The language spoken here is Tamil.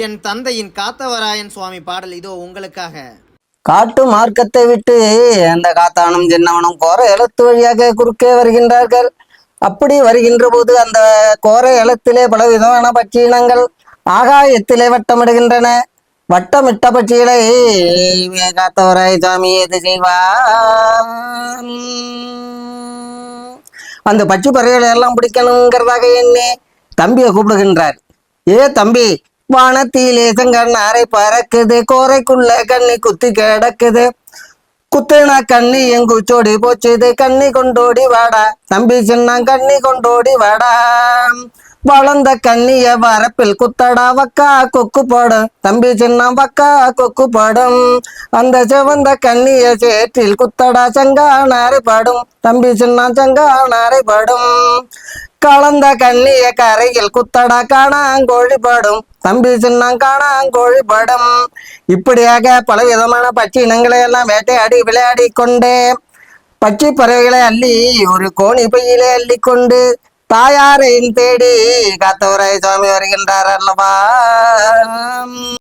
என் தந்தையின் காத்தவராயன் சுவாமி பாடல் இதோ உங்களுக்காக. காட்டு மார்க்கத்தை விட்டு அந்த காத்தானும் சின்னவனும் கோர எழுத்து வழியாக குறுக்கே வருகின்றார்கள். அப்படி வருகின்ற போது அந்த கோர எழுத்திலே பலவிதமான பட்சியினங்கள் ஆகாயத்திலே வட்டமிடுகின்றன. வட்டமிட்ட பட்சிகளை காத்தவராய் சாமி எது செய்வா அந்த பச்சை பறவைகளை எல்லாம் பிடிக்கணுங்கிறதாக என்ன தம்பியை கூப்பிடுகின்றார். ஏ தம்பி வானத்திலே செங்கண்ணாரை பறக்குது. கோரைக்குள்ள கண்ணி குத்தி கிடக்குது. குத்துனா கண்ணி எங்குச்சோடி போச்சுது? கண்ணி கொண்டோடி வாடா. தம்பி சின்ன கண்ணி கொண்டோடி வாடா. வளர்ந்த கண்ணிய வரப்பில் குத்தடா வக்கா கொக்கு போடும் தம்பி சின்ன வக்கா கொக்கு போடும். அந்த செவந்த கண்ணிய சேற்றில் குத்தடா செங்கானாரை படும். தம்பி சின்ன செங்கானாரை படும். கலந்த கண்ணிய கரையில் குத்தடா காணாங்கோழிபடும் தம்பி சின்னம் காணாங்கோழி படும். இப்படியாக பல விதமான பட்சி இனங்களை எல்லாம் வேட்டையாடி விளையாடி கொண்டே பச்சை பறவைகளை அள்ளி ஒரு கோணி பையிலே அள்ளி கொண்டு தாயாரையும் தேடி காத்தவராய் சுவாமி வருகின்றார் அல்லவா